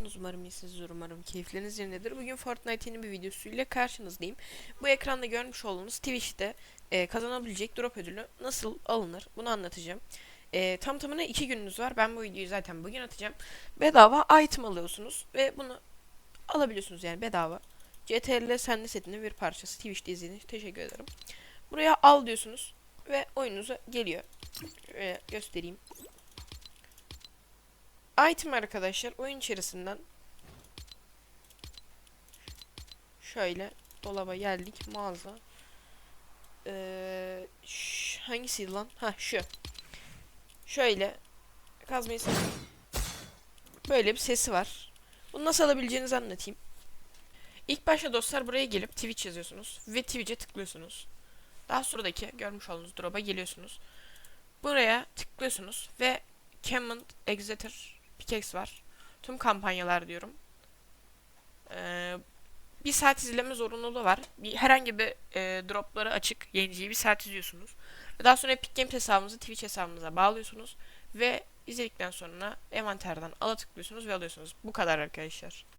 Umarım iyisinizdir, umarım keyifleriniz yerindedir. Bugün Fortnite yeni bir videosuyla karşınızdayım. Bu ekranda görmüş olduğunuz Twitch'te e, kazanabilecek drop ödülü nasıl alınır bunu anlatacağım. E, tam tamına 2 gününüz var. Ben bu videoyu zaten bugün atacağım. Bedava item alıyorsunuz ve bunu alabiliyorsunuz yani bedava. CTRL Senli setinin bir parçası. Twitch'te izlediğiniz teşekkür ederim. Buraya al diyorsunuz ve oyununuza geliyor. Şöyle göstereyim. Item arkadaşlar oyun içerisinden şöyle dolaba geldik mağaza. Ee, hangisiydi lan? Ha şu. Şöyle kazmayı seçtim. böyle bir sesi var. Bunu nasıl alabileceğinizi anlatayım. İlk başta dostlar buraya gelip Twitch yazıyorsunuz ve Twitch'e tıklıyorsunuz. Daha sonradaki görmüş olduğunuz drop'a geliyorsunuz. Buraya tıklıyorsunuz ve Cammond Exeter Pickaxe var. Tüm kampanyalar diyorum. Ee, bir saat izleme zorunluluğu var. Bir, herhangi bir e, dropları açık yayıncıyı bir saat izliyorsunuz. Ve daha sonra Epic Games hesabınızı Twitch hesabınıza bağlıyorsunuz. Ve izledikten sonra envanterden ala tıklıyorsunuz ve alıyorsunuz. Bu kadar arkadaşlar.